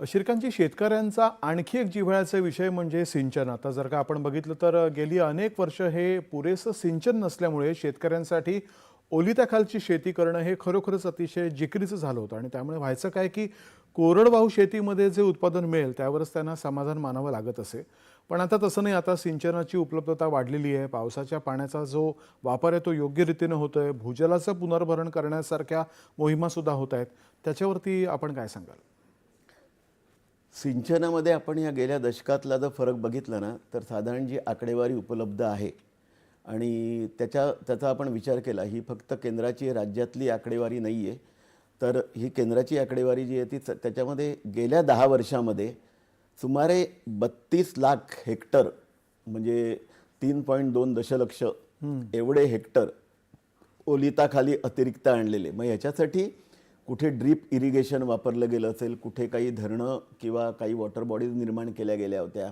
शिरकांची शेतकऱ्यांचा आणखी एक जिव्हाळ्याचा विषय म्हणजे सिंचन. आता जर का आपण बघितलं तर गेली अनेक वर्ष हे पुरेसं सिंचन नसल्यामुळे शेतकऱ्यांसाठी ओलिताखालची शेती करणं हे खरोखरच अतिशय जिकरीचं झालं होतं. आणि त्यामुळे व्हायचं काय की कोरडवाहू शेतीमध्ये जे उत्पादन मिळेल त्यावरच त्यांना समाधान मानावं लागत असे. पण आता तसं नाही. आता सिंचनाची उपलब्धता वाढलेली आहे. पावसाच्या पाण्याचा जो वापर आहे तो योग्य रीतीनं आहे भूजलाचं पुनर्भरण करण्यासारख्या मोहिमासुद्धा होत आहेत. त्याच्यावरती आपण काय सांगाल? सिंचनामध्ये आपण या गेल्या दशकातला जर फरक बघितला ना तर साधारण जी आकडेवारी उपलब्ध आहे आणि त्याच्या त्याचा आपण विचार केला ही फक्त केंद्राची राज्यातली आकडेवारी नाही आहे तर ही केंद्राची आकडेवारी जी आहे ती त्याच्यामध्ये गेल्या दहा वर्षामध्ये सुमारे बत्तीस लाख हेक्टर म्हणजे तीन पॉईंट दोन दशलक्ष एवढे हेक्टर ओलिताखाली अतिरिक्त आणलेले. मग याच्यासाठी कुठे ड्रीप इरिगेशन वापरलं गेलं असेल कुठे काही धरणं किंवा काही वॉटर बॉडीज निर्माण केल्या गेल्या होत्या.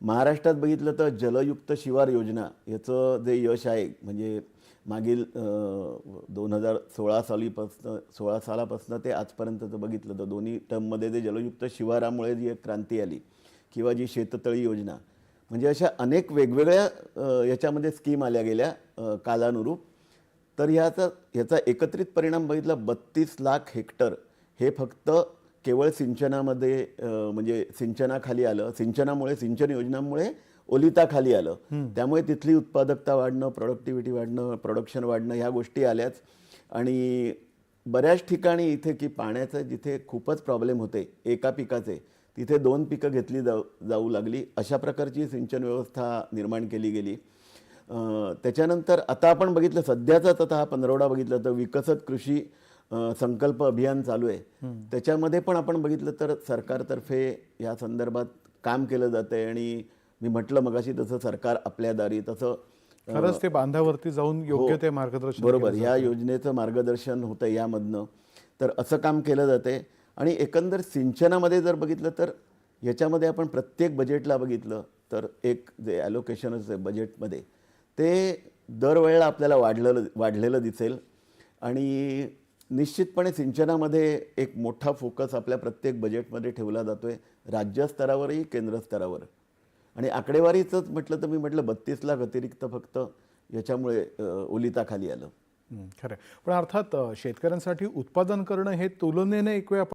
महाराष्ट्रात बघितलं तर जलयुक्त शिवार योजना याचं जे यश आहे म्हणजे मागील दोन हजार सोळा सालीपासनं सोळा सालापासनं ते आजपर्यंतचं बघितलं तर दोन्ही टर्ममध्ये जे जलयुक्त शिवारामुळे जी एक क्रांती आली किंवा जी शेततळी योजना. म्हणजे अशा अनेक वेगवेगळ्या याच्यामध्ये स्कीम आल्या गेल्या कालानुरूप. तर ह्याचा ह्याचा एकत्रित परिणाम बघितला बत्तीस लाख हेक्टर हे फक्त केवळ सिंचनामध्ये म्हणजे सिंचनाखाली आलं. सिंचनामुळे सिंचन योजनांमुळे ओलिताखाली आलं. त्यामुळे तिथली उत्पादकता वाढणं प्रोडक्टिव्हिटी वाढणं प्रोडक्शन वाढणं ह्या गोष्टी आल्याच. आणि बऱ्याच ठिकाणी इथे की पाण्याचं जिथे खूपच प्रॉब्लेम होते एका पिकाचे तिथे दोन पिकं घेतली जाऊ जाऊ लागली. अशा प्रकारची सिंचन व्यवस्था निर्माण केली गेली. त्याच्यानंतर आता आपण बघितलं सध्याचाच आता हा पंधरवडा बघितला तर विकसित कृषी संकल्प अभियान चालू आहे. त्याच्यामध्ये पण आपण बघितलं तर सरकारतर्फे या संदर्भात काम केलं जातंय आणि मी म्हटलं मगाशी तसं सरकार आपल्या दारी तसं खरंच ते बांधावरती जाऊन योग्य ते मार्गदर्शन बरोबर. ह्या योजनेचं मार्गदर्शन होतं यामधनं. तर असं काम केलं जाते आणि एकंदर सिंचनामध्ये जर बघितलं तर याच्यामध्ये आपण प्रत्येक बजेटला बघितलं तर एक जे ॲलोकेशनच आहे बजेटमध्ये ते दरवेळेला आपल्याला वाढलेलं वाढलेलं दिसेल. आणि निश्चितपणे सिंचनामध्ये एक मोठा फोकस आपल्या प्रत्येक बजेटमध्ये ठेवला जातो आहे राज्यस्तरावरही केंद्रस्तरावर आणि आकडेवारीचंच म्हटलं तर मी म्हटलं बत्तीस लाख अतिरिक्त फक्त याच्यामुळे ओलिताखाली आलं. खरं आहे. पण अर्थात शेतकऱ्यांसाठी उत्पादन करणं हे तुलनेने एक वेळ